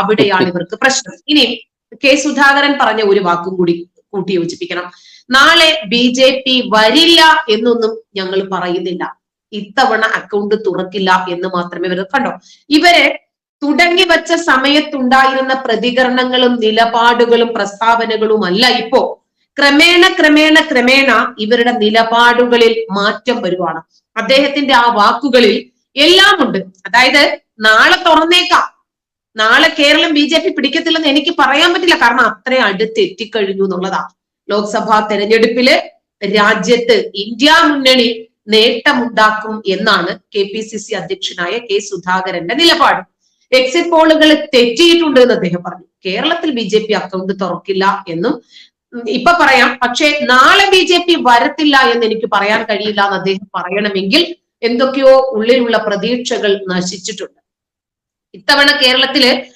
അവിടെയാണ് ഇവർക്ക് പ്രശ്നം. ഇനി കെ സുധാകരൻ പറഞ്ഞ ഒരു വാക്കും കൂടി കൂട്ടി യോജിപ്പിക്കണം. നാളെ ബി ജെ പി വരില്ല എന്നൊന്നും ഞങ്ങൾ പറയുന്നില്ല. ഇത്തവണ അക്കൗണ്ട് തുറക്കില്ല എന്ന് മാത്രമേ ഇവർ കണ്ടോ. ഇവരെ തുടങ്ങി വച്ച സമയത്തുണ്ടായിരുന്ന പ്രതികരണങ്ങളും നിലപാടുകളും പ്രസ്താവനകളും അല്ല ഇപ്പോ. ക്രമേണ ക്രമേണ ക്രമേണ ഇവരുടെ നിലപാടുകളിൽ മാറ്റം വരുവാണ്. അദ്ദേഹത്തിന്റെ ആ വാക്കുകളിൽ എല്ലാമുണ്ട്. അതായത് നാളെ തുറന്നേക്കാം. നാളെ കേരളം ബി ജെ പി പിടിക്കത്തില്ലെന്ന് എനിക്ക് പറയാൻ പറ്റില്ല. കാരണം അത്രയും അടുത്ത് എത്തിക്കഴിഞ്ഞു എന്നുള്ളതാ. ലോക്സഭാ തെരഞ്ഞെടുപ്പിൽ രാജ്യത്ത് ഇന്ത്യ മുന്നണി നേട്ടമുണ്ടാക്കും എന്നാണ് കെ പി സി സി അധ്യക്ഷനായ കെ സുധാകരന്റെ നിലപാട്. എക്സിറ്റ് പോളുകൾ തെറ്റിയിട്ടുണ്ട് എന്ന് അദ്ദേഹം പറഞ്ഞു. കേരളത്തിൽ ബി ജെ പി അക്കൗണ്ട് തുറക്കില്ല എന്നും ഇപ്പൊ പറയാം. പക്ഷേ നാളെ ബി ജെ പി വരത്തില്ല എന്ന് എനിക്ക് പറയാൻ കഴിയില്ല എന്ന് അദ്ദേഹം പറയണമെങ്കിൽ എന്തൊക്കെയോ ഉള്ളിലുള്ള പ്രതീക്ഷകൾ നശിച്ചിട്ടുണ്ട്. ഇത്തവണ കേരളത്തിൽ